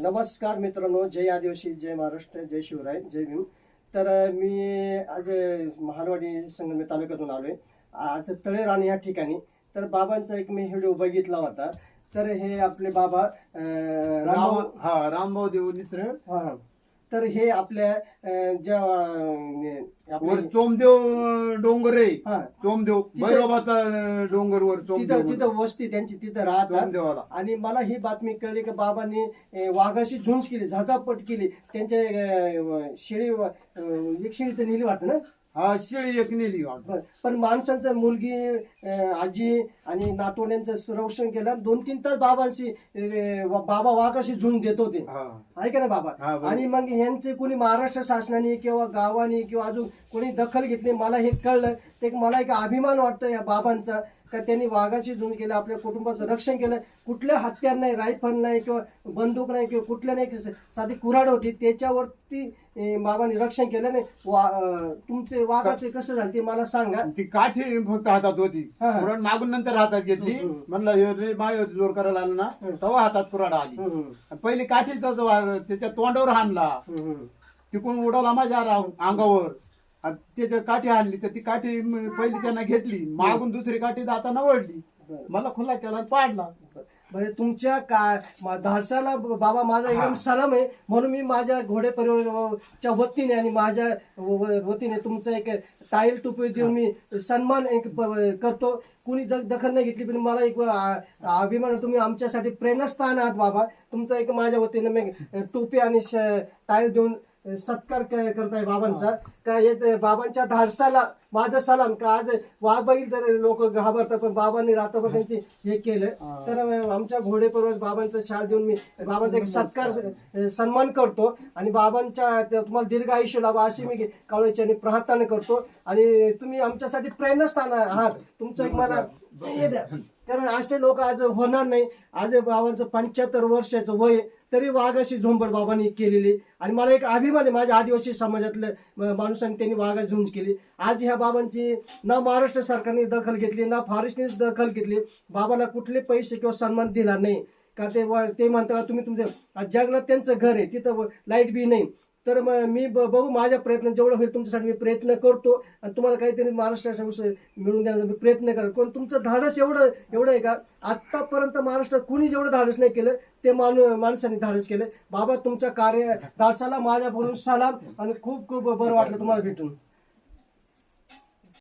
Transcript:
नमस्कार मित्रांनो जय आदिवासी जय महाराष्ट्र जय शिवराय जय भीम. तर मी आज अ, महालवाडी संगमे तालुक्यातून आलोय. आज तळेराणी या ठिकाणी. तर बाबांचा एक मी व्हिडिओ बघितला होता. तर हे आपले बाबा राम हा रामभाऊ देव निसरळ. हा. तर हे आपल्या अ, ज्या अ, आपले- वर चोमदेव डोंगर आहे हा. चोमदेव. तिथं- अं, डोंगर वर तिथं चोमदेव तिथं वस्ती त्यांची तिथं राहतात. चोमदेवाला. आणि मला ही बातमी कळली की बाबांनी अं, वाघाशी झुंज केली झजापट केली. त्यांच्या शेळी अं, एक शेळी तर नेली वाटतं ना? हा शिळी एक नेली वाट. पण- पण माणसांचं मुलगी अं, आजी आणि नातवंड्यांचं संरक्षण केलं दोन तीन तास बाबांशी अं, वा- बाबा वाघाशी झुंज देत होते. हा. आहे का ना हा, बाबा बरोबर. आणि मग यांचे कोणी महाराष्ट्र शासनाने किंवा गावाने किंवा अजून कोणी दखल घेतली मला हे कळलं. ते एक मला एक अभिमान वाटतो या बाबांचा. का त्यांनी वाघाशी झुंज केलं आपल्या कुटुंबाचं रक्षण केलं. कुठलं हत्यार नाही रायफल नाही किंवा बंदूक नाही किंवा कुठलं नाही साधी कुऱ्हाड होती. त्याच्यावरती बाबांनी रक्षण केलं नाही. वा- तुमचे वाघाचे कसं झालं ते मला सांगा. ती काठी फक्त हातात होती. कुराड मागून नंतर हातात घेतली. म्हणलं रे माय जोर करायला आलं ना. तेव्हा हातात कुराड आली. पहिली काठीचाच वार त्याच्या तोंडावर हाणला. तिकडून उडवला माझ्या अंगावर. आणि त्याच्या काठी आणली तर ती काठी म- पहिली त्यांना घेतली. मागून दुसरी काठी दाताना ओढली. बरं. मला खुला केला आणि पाडला. बरं तुमच्या का मा- धाडसाला बाबा माझा एकदम सलाम आहे. म्हणून मी माझ्या घोडे परिवाराच्या वतीने आणि माझ्या व- व- वतीने तुमचा एक टाईल टोपी देऊन मी सन्मान एक करतो. कुणी द- दखल नाही घेतली पण मला एक आ- अभिमान आहे. तुम्ही आमच्यासाठी प्रेरणास्थान आहात बाबा. तुमचा एक माझ्या वतीने मी टोपी आणि श- टाईल देऊन सत्कार करताय बाबांचा. का येत बाबांच्या धाडसाला माझं सलाम का आज वाघ बघील तर लोक घाबरतात पण बाबांनी रात्रभर त्यांची हे केलं. तर आमच्या घोडे पर्वत बाबांचा शाल देऊन मी बाबांचा एक सत्कार सन्मान करतो. आणि बाबांच्या तुम्हाला दीर्घ आयुष्य लावा अशी मी कावळीच्याने प्रार्थना करतो. आणि तुम्ही आमच्यासाठी प्रेरणास्थान आहात. तुमचं एक मला हे द्या. कारण असे लोक आज होणार नाही. आज बाबांचं पंच्याहत्तर वर्षाचं वय तरी वाघाशी झोंबड बाबांनी केलेली. आणि मला एक अभिमान आहे. माझ्या आदिवासी समाजातल्या माणसांनी त्यांनी वाघा झुंज केली. आज ह्या बाबांची ना महाराष्ट्र सरकारने दखल घेतली ना फॉरेस्टने दखल घेतली. बाबाला कुठले पैसे किंवा सन्मान दिला नाही. का ते व- ते म्हणतात तुम्ही तुमच्या आज जगला त्यांचं घर आहे. तिथं लाइट बी नाही. तर मग मी बघू माझ्या प्रयत्न जेवढं होईल तुमच्यासाठी मी प्रयत्न करतो. आणि तुम्हाला काहीतरी महाराष्ट्राच्या विषय मिळून देण्याचा मी प्रयत्न करेल पण तुमचं धाडस एवढं एवढं आहे का? आत्तापर्यंत महाराष्ट्रात कुणी जेवढं धाडस नाही केलं ते माणू माणसाने धाडस केलं. बाबा तुमच्या कार्य धाडसाला माझ्या बोलून सलाम. आणि खूप खूप बरं वाटलं तुम्हाला भेटून.